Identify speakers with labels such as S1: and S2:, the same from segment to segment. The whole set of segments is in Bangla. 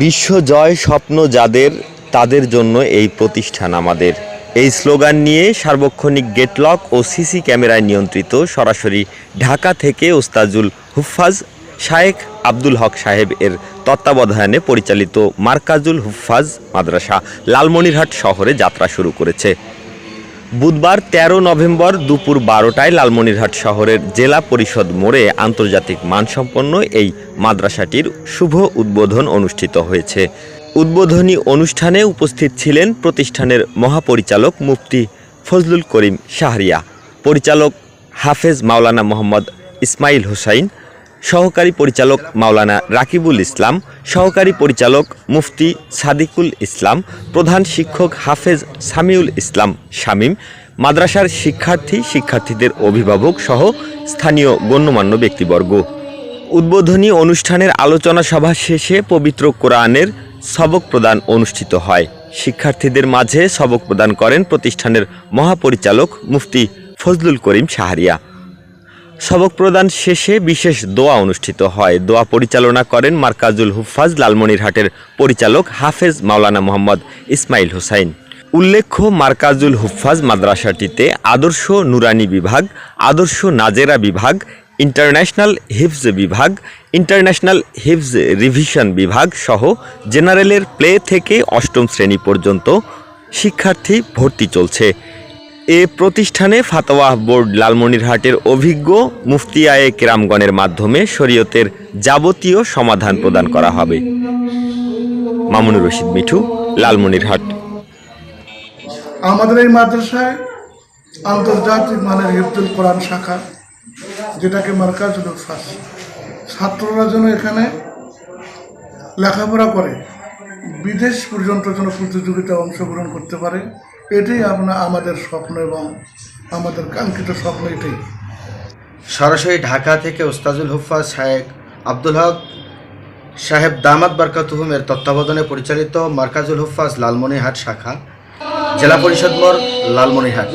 S1: বিশ্বজয় স্বপ্ন যাদের, তাদের জন্য এই প্রতিষ্ঠান আমাদের। এই স্লোগান নিয়ে সার্বক্ষণিক গেটলক ও সিসি ক্যামেরায় নিয়ন্ত্রিত সরাসরি ঢাকা থেকে ওস্তাজুল হুফাজ শায়েখ আব্দুল হক সাহেব এর তত্ত্বাবধানে পরিচালিত মার্কাজুল হুফাজ মাদ্রাসা লালমনিরহাট শহরে যাত্রা শুরু করেছে। বুধবার ১৩ নভেম্বর দুপুর বারোটায় লালমনিরহাট শহরের জেলা পরিষদ মোড়ে আন্তর্জাতিক মানসম্পন্ন এই মাদ্রাসাটির শুভ উদ্বোধন অনুষ্ঠিত হয়েছে। উদ্বোধনী অনুষ্ঠানে উপস্থিত ছিলেন প্রতিষ্ঠানের মহাপরিচালক মুফতি ফজলুল করিম শাহরিয়া, পরিচালক হাফেজ মাওলানা মোহাম্মদ ইসমাইল হোসাইন সহকারী পরিচালক মাওলানা রাকিবুল ইসলাম, সহকারী পরিচালক মুফতি সাদিকুল ইসলাম, প্রধান শিক্ষক হাফেজ সামিউল ইসলাম শামীম, মাদ্রাসার শিক্ষার্থী, শিক্ষার্থীদের অভিভাবক সহ স্থানীয় গণ্যমান্য ব্যক্তিবর্গ। উদ্বোধনী অনুষ্ঠানের আলোচনা সভা শেষে পবিত্র কোরআনের সবক প্রদান অনুষ্ঠিত হয়। শিক্ষার্থীদের মাঝে সবক প্রদান করেন প্রতিষ্ঠানের মহাপরিচালক মুফতি ফজলুল করিম শাহরিয়া। সবক প্রদান শেষে বিশেষ দোয়া অনুষ্ঠিত হয়। দোয়া পরিচালনা করেন মার্কাজুল হুফাজ লালমনিরহাটের পরিচালক হাফেজ মাওলানা মোহাম্মদ ইসমাইল হোসাইন। উল্লেখ্য, মার্কাজুল হুফাজ মাদ্রাসাটিতে আদর্শ নুরানি বিভাগ, আদর্শ নাজেরা বিভাগ, ইন্টারন্যাশনাল হিফজ বিভাগ, ইন্টারন্যাশনাল হিফজ রিভিশন বিভাগ সহ জেনারেলের প্লে থেকে অষ্টম শ্রেণি পর্যন্ত শিক্ষার্থী ভর্তি চলছে। এ প্রতিষ্ঠানে ফাতোয়াহ বোর্ড লালমনিরহাটের অভিজ্ঞ মুফতিয়ায়ে কেরামগণের মাধ্যমে শরীয়তের যাবতীয় সমাধান প্রদান করা হবে। মামুনুর রশিদ মিঠু, লালমনিরহাট।
S2: আমাদের এই মাদ্রাসায় আন্তর্জাতিক মানের হিফজুল কোরআন শাখা, যেটাকে মার্কাজুল ফাস। ছাত্ররা যেন এখানে লেখাপড়া করে, বিদেশ পর্যন্ত যেন প্রতিযোগিতায় অংশগ্রহণ করতে পারে। এটাই আপনার আমাদের স্বপ্ন এবং আমাদের কাঙ্ক্ষিত স্বপ্ন এটাই।
S3: সরাসরি ঢাকা থেকে ওস্তাজুল হুফাজ শাহেক আব্দুল হক সাহেব দামাত বারকাতুহুমের তত্ত্বাবধানে পরিচালিত মার্কাজুল হুফাজ লালমনিরহাট শাখা জেলা পরিষদ মোড় লালমনিরহাট।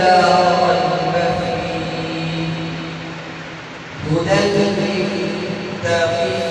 S4: لا هدى للمتقين.